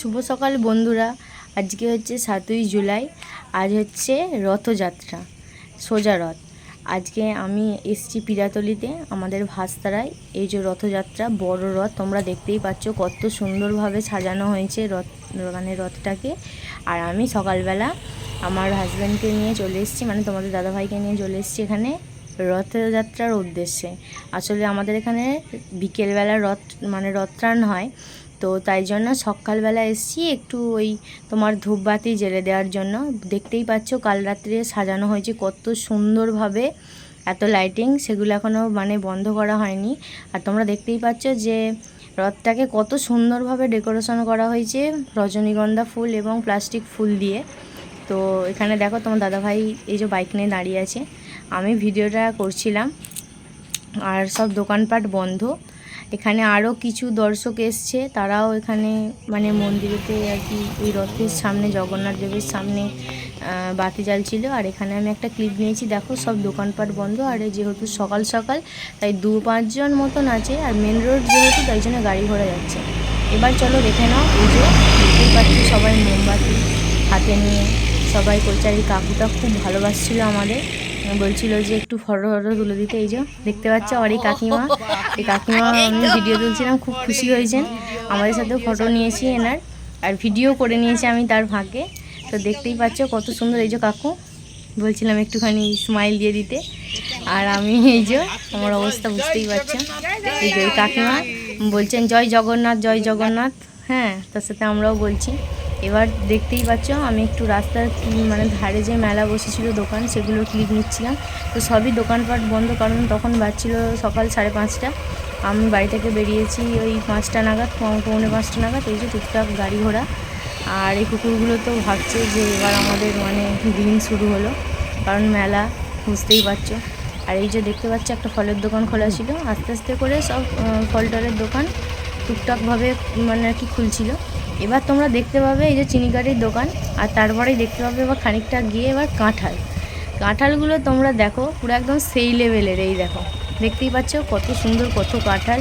শুভ সকাল বন্ধুরা। আজকে হচ্ছে সাতই জুলাই, আজ হচ্ছে রথযাত্রা, সোজা রথ। আজকে আমি এসছি পিরাতলিতে, আমাদের ভাস্তারায়। এই যে রথযাত্রা, বড় রথ, তোমরা দেখতেই পাচ্ছ কত সুন্দরভাবে সাজানো হয়েছে রথ মানে রথটাকে। আর আমি সকালবেলা আমার হাজব্যান্ডকে নিয়ে চলে এসেছি মানে তোমাদের দাদাভাইকে নিয়ে চলে এসেছি এখানে রথযাত্রার উদ্দেশ্যে। আসলে আমাদের এখানে বিকেলবেলা রথ মানে রথটান হয়। তো তাই জন্য সকালবেলা এসেছি একটু ওই তোমার ধূপবাতি জেলে দেওয়ার জন্য। দেখতেই পাচ্ছ কাল রাত্রে সাজানো হয়েছে কত সুন্দরভাবে এত লাইটিং সেগুলো এখনও মানে বন্ধ করা হয়নি। আর তোমরা দেখতেই পাচ্ছ যে রথটাকে কত সুন্দরভাবে ডেকোরেশন করা হয়েছে, রজনীগন্ধা ফুল এবং প্লাস্টিক ফুল দিয়ে। তো এখানে দেখো তোমার দাদাভাই এই যে বাইক নিয়ে দাঁড়িয়ে আছে। আমি ভিডিওটা করছিলাম। আর সব দোকানপাট বন্ধ। এখানে আরও কিছু দর্শক এসছে, তারাও এখানে মানে মন্দিরেতে আর কি ওই রথের সামনে, জগন্নাথ দেবের সামনে বাতি জ্বালছিল। আর এখানে আমি একটা ক্লিপ নিয়েছি, দেখো সব দোকানপাট বন্ধ। আর যেহেতু সকাল সকাল, তাই দু পাঁচজন মতন আছে। আর মেন রোড যেহেতু, তাই জন্য গাড়ি ঘোড়া যাচ্ছে। এবার চলো দেখে নাও যে দেখতেই পাচ্ছি সবাই মোমবাতি হাতে নিয়ে, সবাই আর কাকুটা খুব ভালোবাসছিল আমাদের। বলছিল যে একটু ফটো ফটো তুলে দিতে এই যে দেখতে পাচ্ছ আর এই কাকিমা। এই কাকিমা আমি ভিডিও তুলছিলাম খুব খুশি হয়েছেন। আমাদের সাথে ফটো নিয়েছি এনার আর ভিডিও করে নিয়েছি আমি তার ভাগে। তো দেখতেই পাচ্ছ কত সুন্দর এই যে কাকু বলছিলাম একটুখানি স্মাইল দিয়ে দিতে। আর আমি এই যে আমার অবস্থা বুঝতেই পারছ। এই যে কাকিমা বলছেন জয় জগন্নাথ জয় জগন্নাথ। হ্যাঁ তার সাথে আমরাও বলছি। এবার দেখতেই পাচ্ছ, আমি একটু রাস্তার মানে ধারে যে মেলা বসেছিল দোকান, সেগুলো ক্লিপ নিচ্ছিলাম। তো সবই দোকানপাট বন্ধ, কারণ তখন বাজছিল সকাল সাড়ে পাঁচটা। আমি বাড়ি থেকে বেরিয়েছি ওই পাঁচটা নাগাদ পৌনে পাঁচটা নাগাদ, এই যে টুকটাক গাড়ি ঘোড়া। আর এই কুকুরগুলো তো ভাবছে যে এবার আমাদের মানে দিন শুরু হলো, কারণ মেলা, বুঝতেই পারছ। আর এই যে দেখতে পাচ্ছি, একটা ফলের দোকান খোলা ছিল। আস্তে আস্তে করে সব ফল টলের দোকান টুকটাকভাবে মানে আর কি খুলছিল। এবার তোমরা দেখতে পাবে এই যে চিনিকাঠির দোকান, আর তারপরেই দেখতে পাবে এবার খানিকটা গিয়ে এবার কাঁঠাল। কাঁঠালগুলো তোমরা দেখো, পুরো একদম সেই লেভেলের এই দেখো। দেখতেই পাচ্ছ কত সুন্দর কত কাঁঠাল।